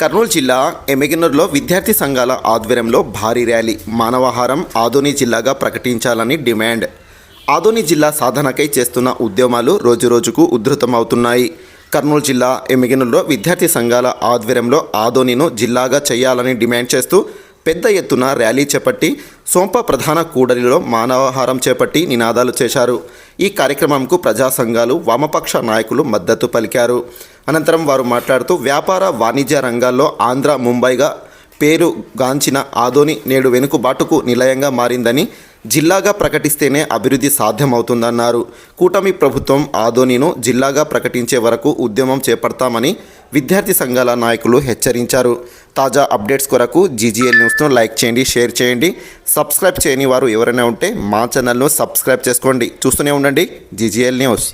కర్నూలు జిల్లా ఎమ్మిగనూరులో విద్యార్థి సంఘాల ఆధ్వర్యంలో భారీ ర్యాలీ మానవాహారం ఆదోని జిల్లాగా ప్రకటించాలని డిమాండ్. ఆదోని జిల్లా సాధనకై చేస్తున్న ఉద్యమాలు రోజురోజుకు ఉధృతమవుతున్నాయి. కర్నూలు జిల్లా ఎమ్మిగనూరులో విద్యార్థి సంఘాల ఆధ్వర్యంలో ఆదోనిను జిల్లాగా చేయాలని డిమాండ్ చేస్తూ పెద్ద ఎత్తున ర్యాలీ చేపట్టి సోంప ప్రధాన కూడలిలో మానవహారం చేపట్టి నినాదాలు చేశారు. ఈ కార్యక్రమంకు ప్రజా సంఘాలు వామపక్ష నాయకులు మద్దతు పలికారు. అనంతరం వారు మాట్లాడుతూ వ్యాపార వాణిజ్య రంగాల్లో ఆంధ్ర ముంబైగా పేరు గాంచిన ఆదోని నేడు వెనుకబాటుకు నిలయంగా మారిందని జిల్లాగా ప్రకటిస్తేనే అభివృద్ధి సాధ్యమవుతుందన్నారు. కూటమి ప్రభుత్వం ఆదోనిను జిల్లాగా ప్రకటించే వరకు ఉద్యమం చేపడతామని విద్యార్థి సంఘాల నాయకులు హెచ్చరించారు. తాజా అప్డేట్స్ కొరకు జీజీఎల్ న్యూస్ను లైక్ చేయండి షేర్ చేయండి. సబ్స్క్రైబ్ చేయని వారు ఎవరైనా ఉంటే మా ఛానల్ను సబ్స్క్రైబ్ చేసుకోండి. చూస్తూనే ఉండండి జీజీఎల్ న్యూస్.